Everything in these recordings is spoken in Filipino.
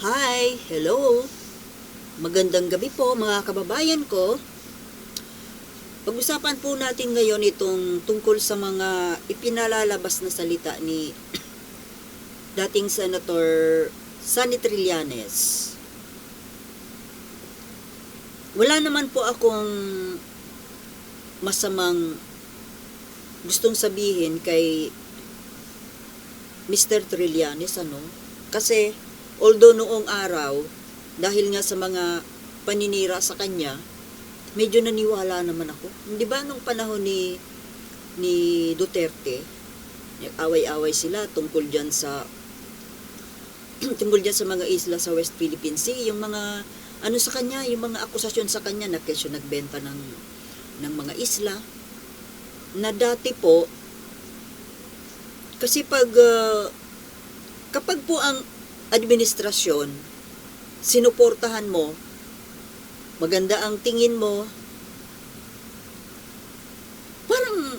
Hi, hello. Magandang gabi po mga kababayan ko. Pag-usapan po natin ngayon itong tungkol sa mga ipinalalabas na salita ni dating Senator Sonny Trillanes. Wala naman po akong masamang gustong sabihin kay Mr. Trillanes ano kasi although noong araw dahil nga sa mga paninira sa kanya medyo naniwala naman ako. Hindi ba nung panahon ni ni Duterte away-away sila tungkol diyan sa tungkol diyan sa mga isla sa West Philippine Sea yung mga ano sa kanya yung mga akusasyon sa kanya na kesyo nagbenta ng ng mga isla na dati po kasi pag ah, kapag po ang administrasyon sinuportahan mo maganda ang tingin mo parang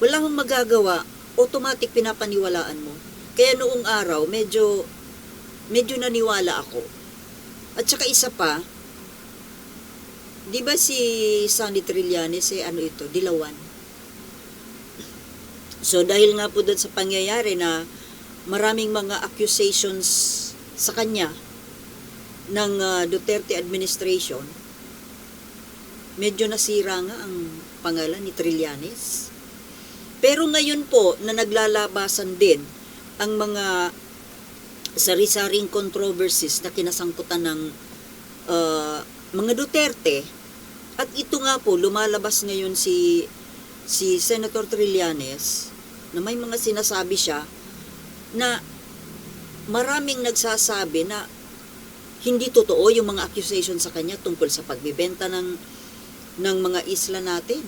wala akong magagawa automatic pinapaniwalaan mo. Kaya noong araw medyo medyo naniwala ako. At saka isa pa di ba si Sonny Trillanes eh ano ito dilawan? So dahil nga po doon sa pangyayari na maraming mga accusations sa kanya ng ah, Duterte administration, medyo nasira nga ang pangalan ni Trillanes. Pero ngayon po na naglalabasan din ang mga sari-saring controversies na kinasangkutan ng ah, mga Duterte at ito nga po lumalabas ngayon si si Senator Trillanes na may mga sinasabi siya na maraming nagsasabi na hindi totoo yung mga accusation sa kanya tungkol sa pagbibenta ng ng mga isla natin.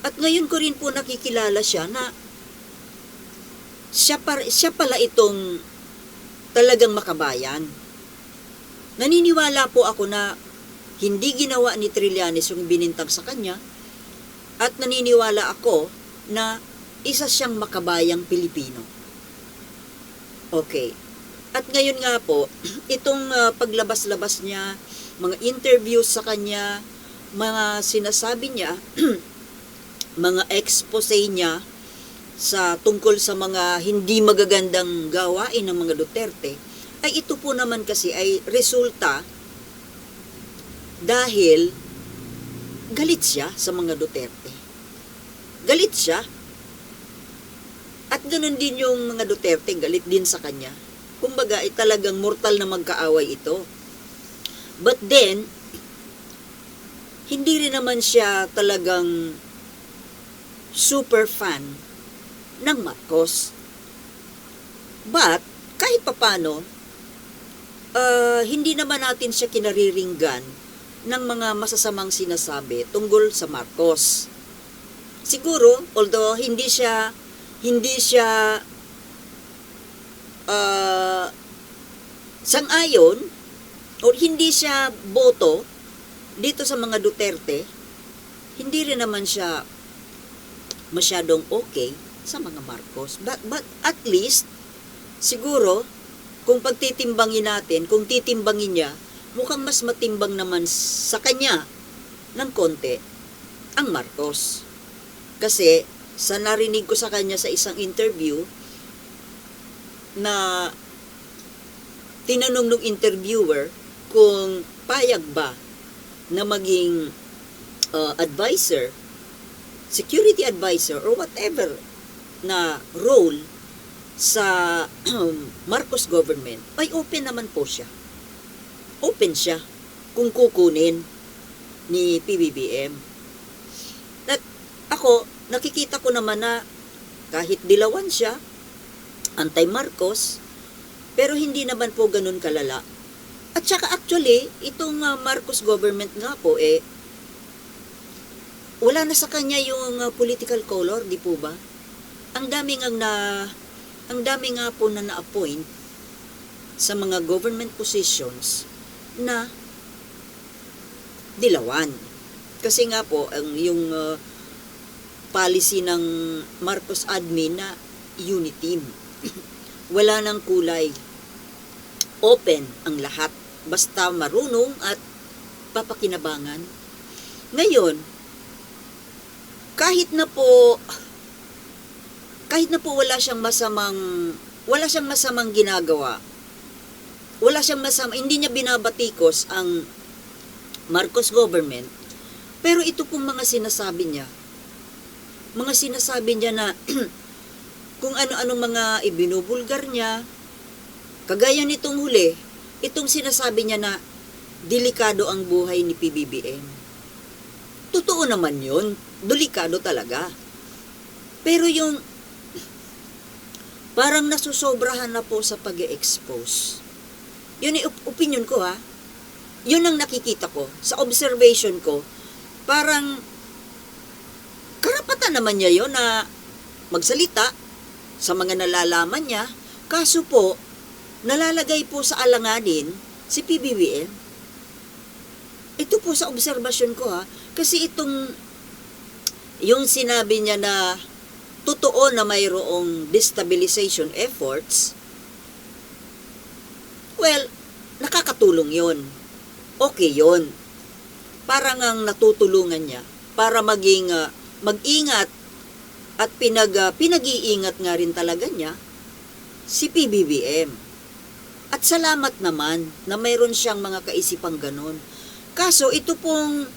At ngayon ko rin po nakikilala siya na siya, par, siya pala itong talagang makabayan. Naniniwala po ako na hindi ginawa ni Trillanes yung binintang sa kanya at naniniwala ako na isa siyang makabayang Pilipino. Okay. At ngayon nga po, itong ah, paglabas-labas niya, mga interviews sa kanya, mga sinasabi niya, mga expose niya sa tungkol sa mga hindi magagandang gawain ng mga Duterte, ay ito po naman kasi ay resulta dahil galit siya sa mga Duterte. Galit siya. At ganun din yung mga Duterte, galit din sa kanya. Kumbaga, ay talagang mortal na magkaaway ito. But then, hindi rin naman siya talagang super fan ng Marcos. But, kahit papano, uh, hindi naman natin siya kinariringgan ng mga masasamang sinasabi tungkol sa Marcos. Siguro, although hindi siya hindi siya uh, sang-ayon o hindi siya boto dito sa mga Duterte, hindi rin naman siya masyadong okay sa mga Marcos. But, but at least, siguro, kung pagtitimbangin natin, kung titimbangin niya, mukhang mas matimbang naman sa kanya ng konti ang Marcos. Kasi sa narinig ko sa kanya sa isang interview na tinanong ng interviewer kung payag ba na maging uh, advisor, security advisor or whatever na role sa Marcos government, ay open naman po siya open siya kung kukunin ni PBBM. At ako, nakikita ko naman na kahit dilawan siya, anti-Marcos, pero hindi naman po ganun kalala. At saka actually, itong uh, Marcos government nga po eh, wala na sa kanya yung uh, political color, di po ba? Ang dami nga na, ang dami nga po na na-appoint sa mga government positions na dilawan. Kasi nga po, ang yung uh, policy ng Marcos admin na unity. Wala nang kulay. open ang lahat. Basta marunong at papakinabangan. Ngayon, kahit na po kahit na po wala siyang masamang wala siyang masamang ginagawa. Wala siyang masama, hindi niya binabatikos ang Marcos government. Pero ito pong mga sinasabi niya, mga sinasabi niya na kung ano-ano mga ibinubulgar niya, kagaya nitong huli, itong sinasabi niya na delikado ang buhay ni PBBM. Totoo naman yun, delikado talaga. Pero yung parang nasusobrahan na po sa pag expose Yun op- opinion ko ha. Yun ang nakikita ko. Sa observation ko, parang karapatan naman niya yon na magsalita sa mga nalalaman niya. Kaso po, nalalagay po sa alanganin si PBBM. Ito po sa obserbasyon ko ha. Kasi itong yung sinabi niya na totoo na mayroong destabilization efforts, well, nakakatulong yon. Okay yon. Parang ang natutulungan niya para maging ah, mag-ingat at pinag, ah, pinag-iingat nga rin talaga niya si PBBM. At salamat naman na mayroon siyang mga kaisipang ganon. Kaso ito pong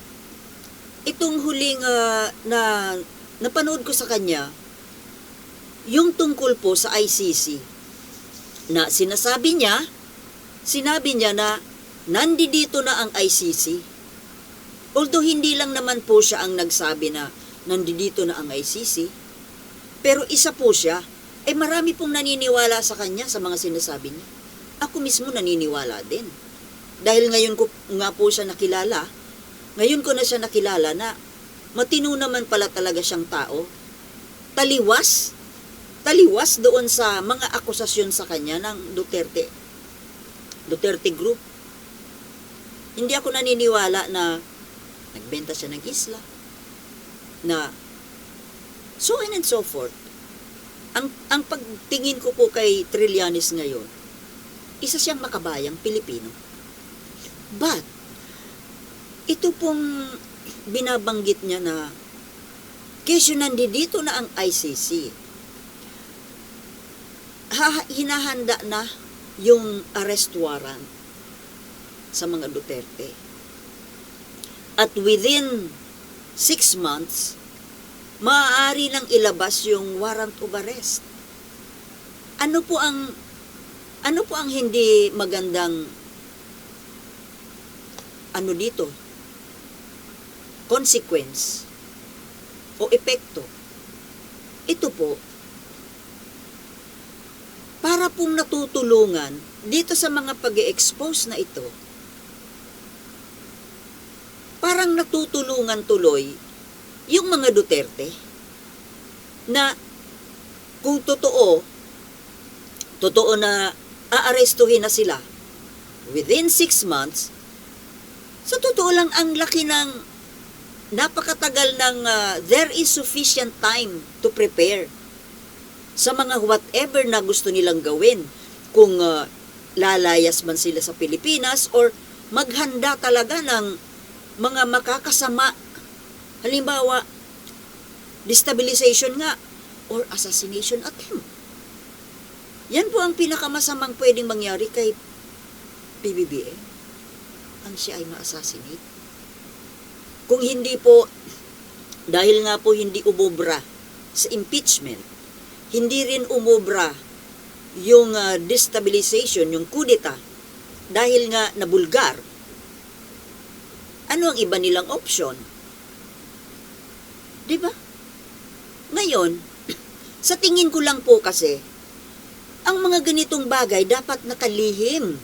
itong huling ah, na napanood ko sa kanya, yung tungkol po sa ICC, na sinasabi niya, sinabi niya na nandito na ang ICC. Although hindi lang naman po siya ang nagsabi na nandito na ang ICC, pero isa po siya, eh marami pong naniniwala sa kanya sa mga sinasabi niya. Ako mismo naniniwala din. Dahil ngayon ko nga po siya nakilala, ngayon ko na siya nakilala na matino naman pala talaga siyang tao. Taliwas, taliwas doon sa mga akusasyon sa kanya ng Duterte. Duterte Group. Hindi ako naniniwala na nagbenta siya ng isla, na so on and so forth. Ang, ang pagtingin ko po kay Trillanes ngayon, isa siyang makabayang Pilipino. But, ito pong binabanggit niya na kesyo nandito na ang ICC, ha, hinahanda na yung arrest warrant sa mga Duterte. At within six months, maaari nang ilabas yung warrant of arrest. Ano po ang ano po ang hindi magandang ano dito? Consequence o epekto. Ito po, para pong natutulungan dito sa mga pag expose na ito, parang natutulungan tuloy yung mga Duterte na kung totoo, totoo na aarestuhin na sila within six months, sa totoo lang ang laki ng napakatagal ng ah, there is sufficient time to prepare sa mga whatever na gusto nilang gawin. Kung ah, lalayas man sila sa Pilipinas or maghanda talaga ng mga makakasama. Halimbawa, destabilization nga or assassination attempt. Yan po ang pinakamasamang pwedeng mangyari kay PBBM. Ang siya ay ma-assassinate. Kung hindi po, dahil nga po hindi umubra sa impeachment, hindi rin umubra yung ah, destabilization, yung kudeta, dahil nga nabulgar, ano ang iba nilang option? Di ba? Ngayon, sa tingin ko lang po kasi, ang mga ganitong bagay dapat nakalihim.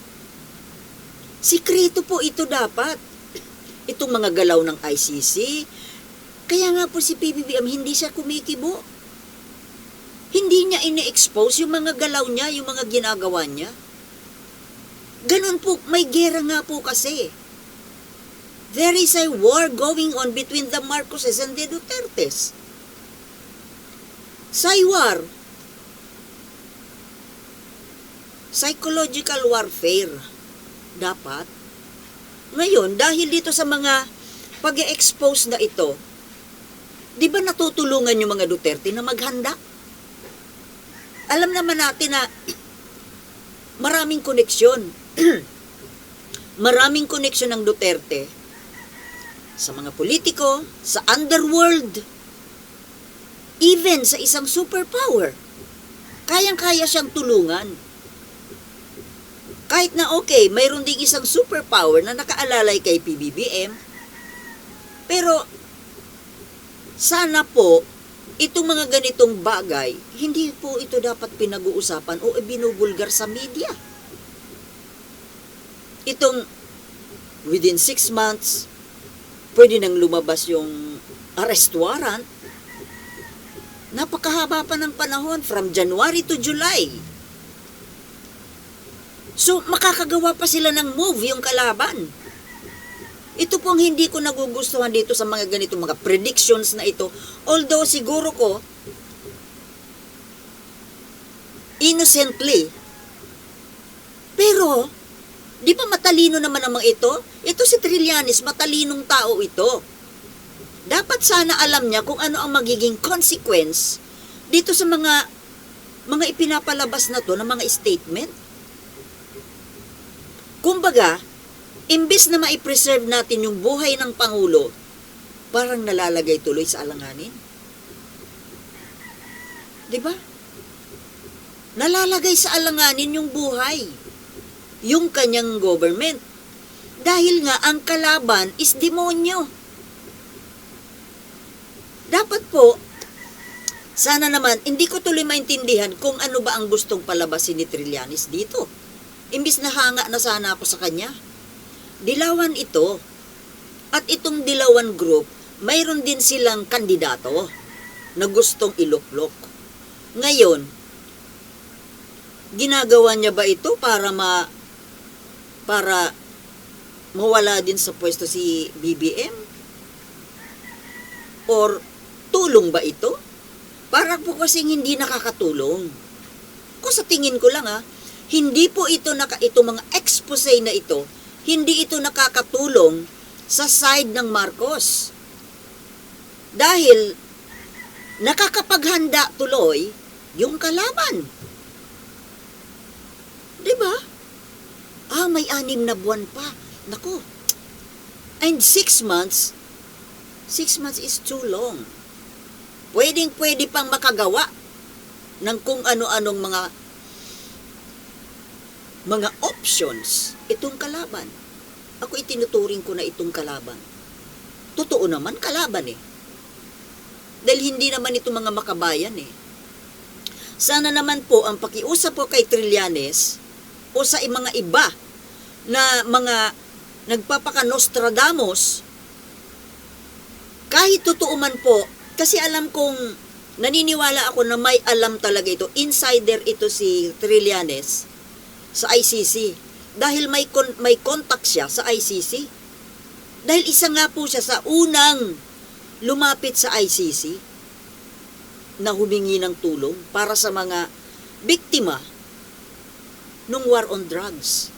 Sikreto po ito dapat. Itong mga galaw ng ICC. Kaya nga po si PBBM hindi siya kumikibo. Hindi niya ini-expose yung mga galaw niya, yung mga ginagawa niya. Ganun po, may gera nga po kasi. There is a war going on between the Marcoses and the Dutertes. Saywar. psychological warfare. Dapat. Ngayon, dahil dito sa mga pag expose na ito, di ba natutulungan yung mga Duterte na maghanda? Alam naman natin na maraming koneksyon. maraming koneksyon ng Duterte sa mga politiko, sa underworld, even sa isang superpower. Kayang-kaya siyang tulungan. Kahit na okay, mayroon ding isang superpower na nakaalalay kay PBBM, pero sana po itong mga ganitong bagay, hindi po ito dapat pinag-uusapan o ibinubulgar sa media. Itong within six months, pwede nang lumabas yung arrest warrant. Napakahaba pa ng panahon from January to July. So, makakagawa pa sila ng move yung kalaban. Ito pong hindi ko nagugustuhan dito sa mga ganito mga predictions na ito. Although siguro ko, innocently, pero, di ba matalino naman ang mga ito? Ito si Trillanes, matalinong tao ito. Dapat sana alam niya kung ano ang magiging consequence dito sa mga mga ipinapalabas na to ng mga statement. Kumbaga, imbis na maipreserve natin yung buhay ng Pangulo, parang nalalagay tuloy sa alanganin. Di ba? Nalalagay sa alanganin yung buhay, yung kanyang government. Dahil nga ang kalaban is demonyo. Dapat po, sana naman, hindi ko tuloy maintindihan kung ano ba ang gustong palabasin ni Trillanes dito. Imbis na hanga na sana ako sa kanya. Dilawan ito. At itong Dilawan Group, mayroon din silang kandidato na gustong iluklok. Ngayon, ginagawa niya ba ito para ma para mawala din sa pwesto si BBM? Or tulong ba ito? Para po kasing hindi nakakatulong. Kung sa tingin ko lang ha, hindi po ito naka ito mga expose na ito, hindi ito nakakatulong sa side ng Marcos. Dahil nakakapaghanda tuloy yung kalaban. 'Di ba? Ah, may anim na buwan pa. Nako. And six months, six months is too long. Pwedeng pwede pang makagawa ng kung ano-anong mga mga options itong kalaban. Ako itinuturing ko na itong kalaban. Totoo naman, kalaban eh. Dahil hindi naman ito mga makabayan eh. Sana naman po ang pakiusap po kay Trillanes o sa mga iba na mga nagpapaka-Nostradamus, kahit totoo man po, kasi alam kong naniniwala ako na may alam talaga ito. Insider ito si Trillanes sa ICC. Dahil may, kon- may contact siya sa ICC. Dahil isa nga po siya sa unang lumapit sa ICC na humingi ng tulong para sa mga biktima ng war on drugs.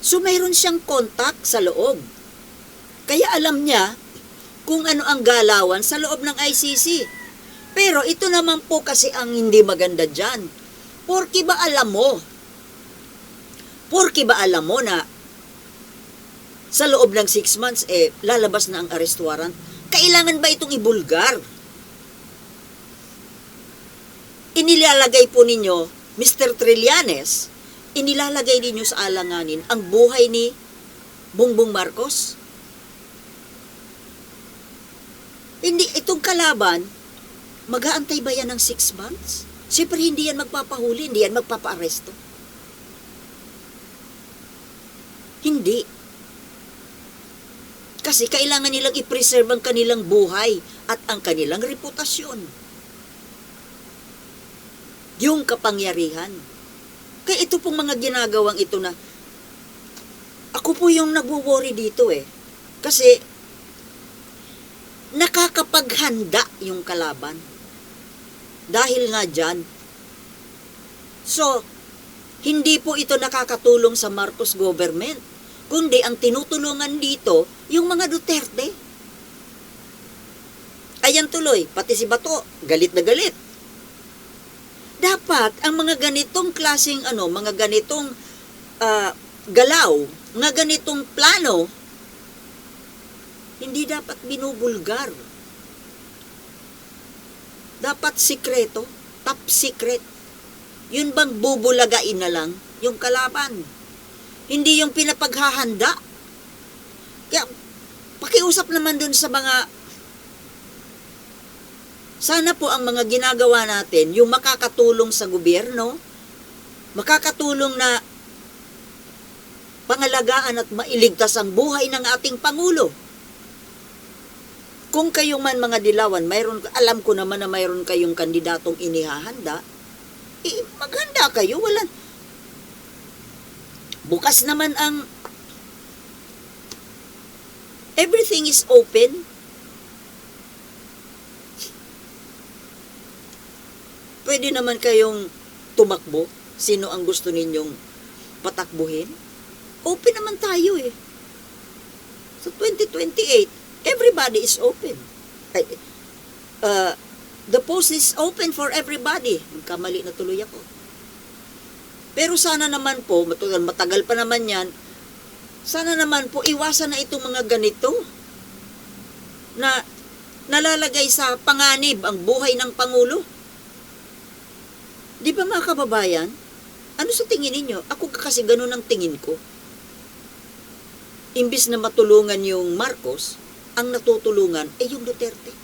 So mayroon siyang contact sa loob. Kaya alam niya kung ano ang galawan sa loob ng ICC. Pero ito naman po kasi ang hindi maganda dyan. Porki ba alam mo? Porki ba alam mo na sa loob ng 6 months, eh, lalabas na ang arrest warrant? Kailangan ba itong ibulgar? Inilalagay po ninyo, Mr. Trillanes, inilalagay ninyo sa alanganin ang buhay ni Bongbong Marcos? Hindi, itong kalaban, mag-aantay ba yan ng 6 months? Siyempre, hindi yan magpapahuli, hindi yan magpapa-aresto. Hindi. Kasi kailangan nilang i-preserve ang kanilang buhay at ang kanilang reputasyon. Yung kapangyarihan. Kaya ito pong mga ginagawang ito na ako po yung nagwo-worry dito eh. Kasi nakakapaghanda yung kalaban. Dahil nga dyan. So, Hindi po ito nakakatulong sa Marcos government, kundi ang tinutulungan dito yung mga Duterte. Ayan tuloy, pati si Bato, galit na galit. Dapat ang mga ganitong klaseng ano, mga ganitong ah, galaw, mga ganitong plano, hindi dapat binubulgar. Dapat sikreto, top secret. Yun bang bubulagain na lang yung kalaban? Hindi yung pinapaghahanda. Kaya, pakiusap naman dun sa mga sana po ang mga ginagawa natin, yung makakatulong sa gobyerno, makakatulong na pangalagaan at mailigtas ang buhay ng ating Pangulo. Kung kayo man mga dilawan, mayroon, alam ko naman na mayroon kayong kandidatong inihahanda, eh, maghanda kayo, wala. Bukas naman ang everything is open. Pwede naman kayong tumakbo. Sino ang gusto ninyong patakbuhin? Open naman tayo eh. Sa 2028, everybody is open. Uh, the post is open for everybody. Magkamali na tuloy ako. Pero sana naman po, matagal pa naman yan, sana naman po iwasan na itong mga ganito na nalalagay sa panganib ang buhay ng Pangulo. Di ba mga kababayan? Ano sa tingin ninyo? Ako kasi ganun ang tingin ko. Imbis na matulungan yung Marcos, ang natutulungan ay yung Duterte.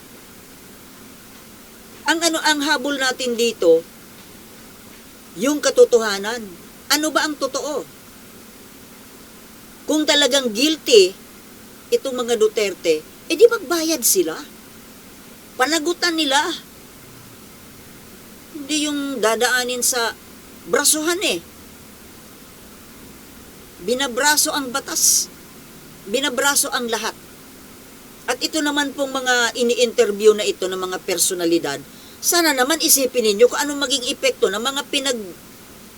Ang ano ang habol natin dito, yung katotohanan. Ano ba ang totoo? Kung talagang guilty itong mga Duterte, eh di magbayad sila. Panagutan nila. Hindi yung dadaanin sa brasuhan eh. Binabraso ang batas. Binabraso ang lahat. At ito naman pong mga ini-interview na ito ng mga personalidad, sana naman isipin ninyo kung anong maging epekto ng mga pinag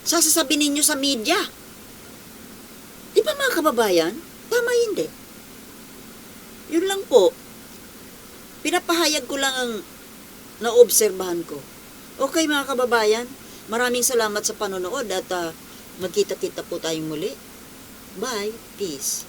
sasasabi ninyo sa media. Di ba mga kababayan? Tama hindi. Yun lang po. Pinapahayag ko lang ang naobserbahan ko. Okay mga kababayan, maraming salamat sa panonood at ah, magkita-kita po tayong muli. Bye. Peace.